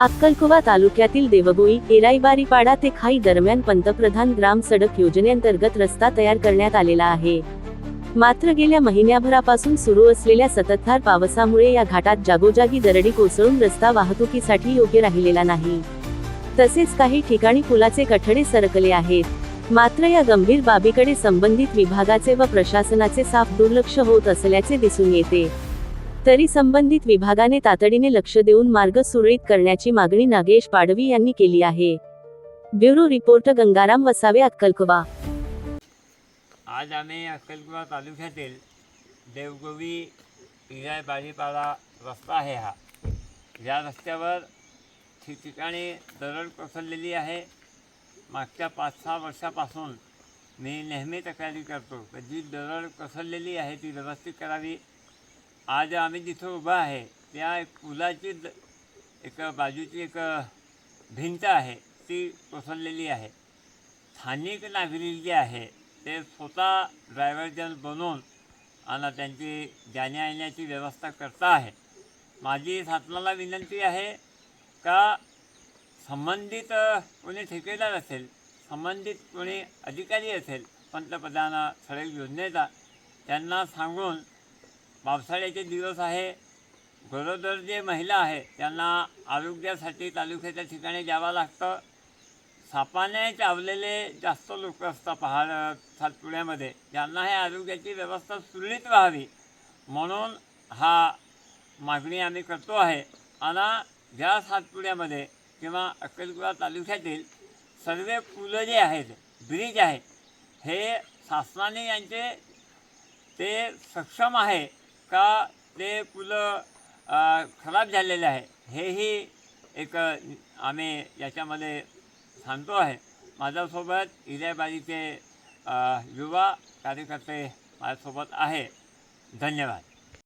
अक्कलकुवा तालुक्यातील देवगोई एराईबारीपाडा ते खाई दरम्यान पंतप्रधान ग्राम सडक योजनेअंतर्गत रस्ता तयार करण्यात आलेला आहे. मात्र गेल्या महिन्याभरापासून सुरू असलेल्या सततधार पावसामुळे या घाटात जागोजागी दरडी कोसळून रस्ता वाहतुकीसाठी योग्य राहिलेला नाही. तसेच काही ठिकाणी पुलाचे कठडे सरकले आहेत. मात्र या गंभीर बाबीकडे संबंधित विभागाचे व प्रशासनाचे साफ दुर्लक्ष होत असल्याचे दिसून येते. तरी संबंधित विभागाने तातडीने लक्ष देऊन मार्ग सुरळीत करण्याची मागणी नागेश पाडवी यांनी केली आहे. ब्युरो रिपोर्ट गंगाराम वसावे अक्कलकुवा. आज आम्ही अक्कलकुवा तालुक्यातील देवगोवी इराय बाजीपाडा रस्ता आहे हा. या रस्त्यावर ठिकठिकाणी दरड कोसळलेली आहे. मागच्या पाच सहा वर्षापासून मी नेहमी तक्रारी करतो. कधी जी दरड कोसळलेली आहे ती व्यवस्थित करावी आज आम्ही जिथं उभा आहे त्या एक पुलाची द एक बाजूची एक भिंत आहे ती कोसळलेली आहे. स्थानिक नागरिक जे आहे ते स्वतः ड्रायव्हरजन बनवून आणि त्यांची जाण्या येण्याची व्यवस्था करता आहे. माझी शासनाला विनंती आहे का संबंधित कोणी ठेकेदार असेल संबंधित कोणी अधिकारी असेल पंतप्रधान सडक योजनेचा त्यांना सांगून पावसाळ्याचे दिवस आहे. गरोदर जे महिला आहे त्यांना आरोग्यासाठी तालुक्याच्या ठिकाणी जावं लागतं. सापाने चावलेले जास्त लोक असतात पहाड सातपुड्यामध्ये ज्यांना हे आरोग्याची व्यवस्था सुरळीत व्हावी म्हणून हा मागणी आम्ही करतो आहे. आणि ज्या सातपुड्यामध्ये किंवा अक्कलकुवा तालुक्यातील सर्व पुलं जे आहेत ब्रिज आहेत हे शासनाने यांचे ते सक्षम आहे. का ते पुलं खराब झालेले आहे हेही एक आम्ही याच्यामध्ये सांगतो आहे. माझ्यासोबत इल्याबाजीचे युवा कार्यकर्ते माझ्यासोबत आहे. धन्यवाद.